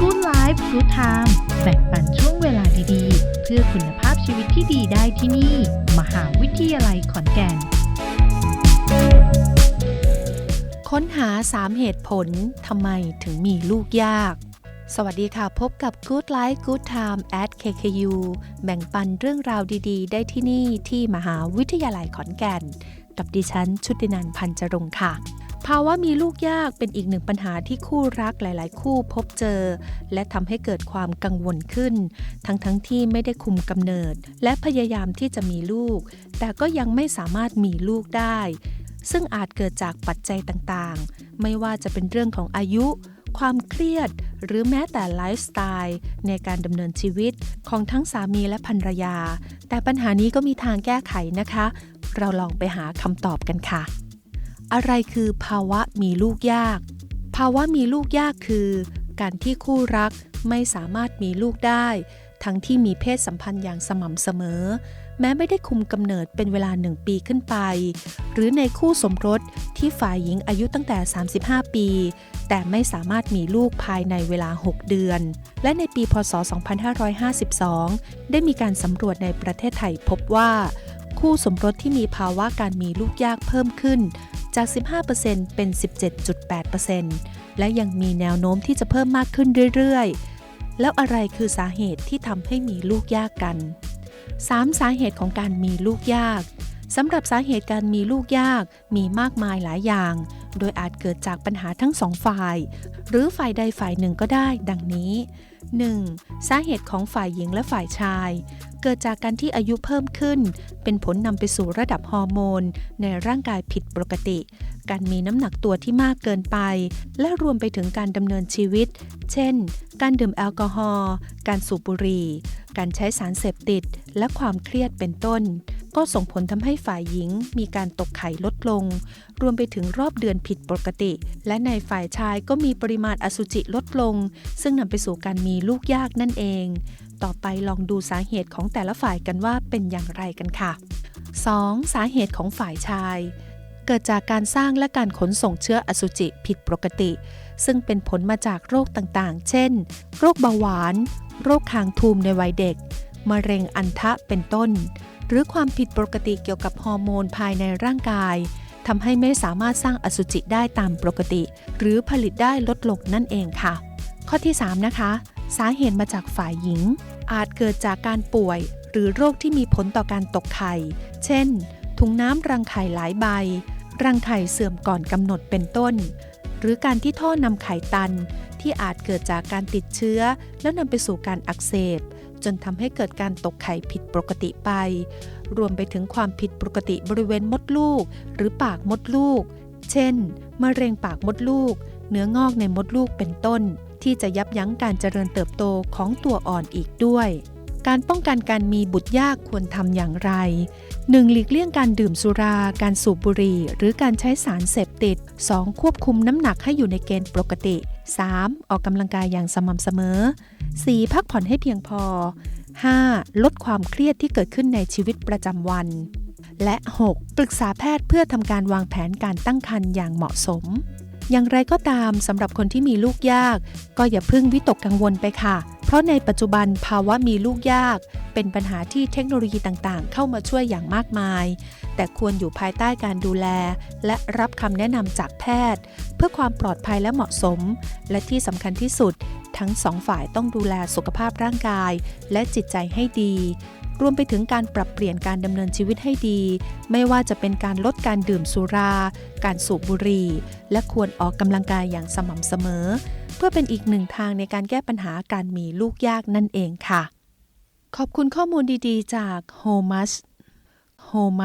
Good Life Good Time แบ่งปันช่วงเวลาดีๆ เพื่อคุณภาพชีวิตที่ดีได้ที่นี่ มหาวิทยาลัยขอนแก่น ค้นหา 3 เหตุผลทำไมถึงมีลูกยาก สวัสดีค่ะพบกับ Good Life Good Time at KKU แบ่งปันเรื่องราวดีๆ ได้ที่นี่ที่มหาวิทยาลัยขอนแก่น กับดิฉันชุตินันพันจรงค่ะ ภาวะมีลูกยากเป็นอีกหนึ่งปัญหาที่คู่รักหลาย ๆ คู่พบเจอ และทำให้เกิดความกังวลขึ้น ทั้งๆทที่ไม่ได้คุมกำเนิด และพยายามที่จะมีลูก แต่ก็ยังไม่สามารถมีลูกได้ ซึ่งอาจเกิดจากปัจจัยต่างๆ ไม่ว่าจะเป็นเรื่องของอายุ ความเครียด หรือแม้แต่ไลฟ์สไตล์ในการดำเนินชีวิตของทั้งสามีและภรรยา แต่ปัญหานี้ก็มีทางแก้ไขนะคะ เราลองไปหาคำตอบกันค่ะ อะไรคือภาวะมีลูกยาก ภาวะมีลูกยากคือ การที่คู่รักไม่สามารถมีลูกได้ ทั้งที่มีเพศสัมพันธ์อย่างสม่ำเสมอ แม้ไม่ได้คุมกำเนิดเป็นเวลาหนึ่งปีขึ้นไป หรือในคู่สมรสที่ฝ่ายหญิงอายุตั้งแต่ 35 ปี แต่ไม่สามารถมีลูกภายในเวลา 6 เดือน และในปีพศ 2552 ได้มีการสำรวจในประเทศไทยพบว่า คู่สมรสที่มีภาวะการมีลูกยากเพิ่มขึ้น จาก 15%เป็น 17.8%และยังมีแนวโน้มที่จะเพิ่มมากขึ้นเรื่อยๆ แล้วอะไรคือสาเหตุที่ทำให้มีลูกยากกัน 3 สาเหตุของการมีลูกยากสำหรับสาเหตุการมีลูกยากมีมากมายหลายอย่าง โดยอาจเกิดจากปัญหาทั้งสองฝ่าย หรือฝ่ายใดฝ่ายหนึ่งก็ได้ ดังนี้ 1. สาเหตุของฝ่ายหญิงและฝ่ายชาย เกิดจากการที่อายุเพิ่มขึ้น เป็นผลนำไปสู่ระดับฮอร์โมน ในร่างกายผิดปกติ การมีน้ำหนักตัวที่มากเกินไป และรวมไปถึงการดำเนินชีวิต เช่น การดื่มแอลกอฮอล์ การสูบบุหรี่ การใช้สารเสพติด และความเครียดเป็นต้น ก็ส่งผลทำให้ฝ่ายหญิงมีการตกไข่ลดลง รวมไปถึงรอบเดือนผิดปกติ และในฝ่ายชายก็มีปริมาณอสุจิลดลง ซึ่งนำไปสู่การมีลูกยากนั่นเอง ต่อไปลองดูสาเหตุของแต่ละฝ่ายกันว่าเป็นอย่างไรกันค่ะ 2. สาเหตุของฝ่ายชาย เกิดจากการสร้างและการขนส่งเชื้ออสุจิผิดปกติ ซึ่งเป็นผลมาจากโรคต่างๆ เช่น โรคเบาหวาน โรคคางทูมในวัยเด็ก มะเร็งอันทะเป็นต้น หรือความผิดปกติเกี่ยวกับฮอร์โมนภายในร่างกายทำให้ไม่สามารถสร้างอสุจิได้ตามปกติ หรือผลิตได้ลดลงนั่นเองค่ะ ข้อที่ 3 นะคะ สาเหตุมาจากฝ่ายหญิง อาจเกิดจากการป่วย หรือโรคที่มีผลต่อการตกไข่ เช่น ถุงน้ำรังไข่หลายใบ รังไข่เสื่อมก่อนกำหนดเป็นต้น หรือการที่ท่อนำไข่ตัน ที่อาจเกิดจากการติดเชื้อ แล้วนำไปสู่การอักเสบ จนทำให้เกิดการตกไข่ผิดปกติไป รวมไปถึงความผิดปกติบริเวณมดลูก หรือปากมดลูก เช่นมะเร็งปากมดลูก เนื้องอกในมดลูกเป็นต้น ที่จะยับยั้งการเจริญเติบโตของตัวอ่อนอีกด้วย การป้องกันการมีบุตรยากควรทำอย่างไร 1. หลีกเลี่ยงการดื่มสุรา การสูบบุหรี่ หรือการใช้สารเสพติด 2. ควบคุมน้ำหนักให้อยู่ในเกณฑ์ปกติ 3. ออกกำลังกายอย่างสม่ำเสมอ 4. พักผ่อนให้เพียงพอ 5. ลดความเครียดที่เกิดขึ้นในชีวิตประจำวัน และ 6. ปรึกษาแพทย์เพื่อทำการวางแผนการตั้งครรภ์อย่างเหมาะสม อย่างไรก็ตามสำหรับคนที่มีลูกยาก ก็อย่าเพิ่งวิตกกังวลไปค่ะ เพราะในปัจจุบันภาวะมีลูกยาก เป็นปัญหาที่เทคโนโลยีต่างๆ เข้ามาช่วยอย่างมากมาย แต่ควรอยู่ภายใต้การดูแล และรับคำแนะนำจากแพทย์ เพื่อความปลอดภัยและเหมาะสม และที่สำคัญที่สุด ทั้งสองฝ่ายต้องดูแลสุขภาพร่างกาย และจิตใจให้ดี รวมไปถึงการปรับเปลี่ยนการดำเนินชีวิตให้ดี ไม่ว่าจะเป็นการลดการดื่มสุรา การสูบบุหรี่ และควรออกกำลังกายอย่างสม่ำเสมอ เพื่อเป็นอีกหนึ่งทางในการแก้ปัญหาการมีลูกยากนั่นเองค่ะ ขอบคุณข้อมูลดีๆ จาก h o m u s h o m u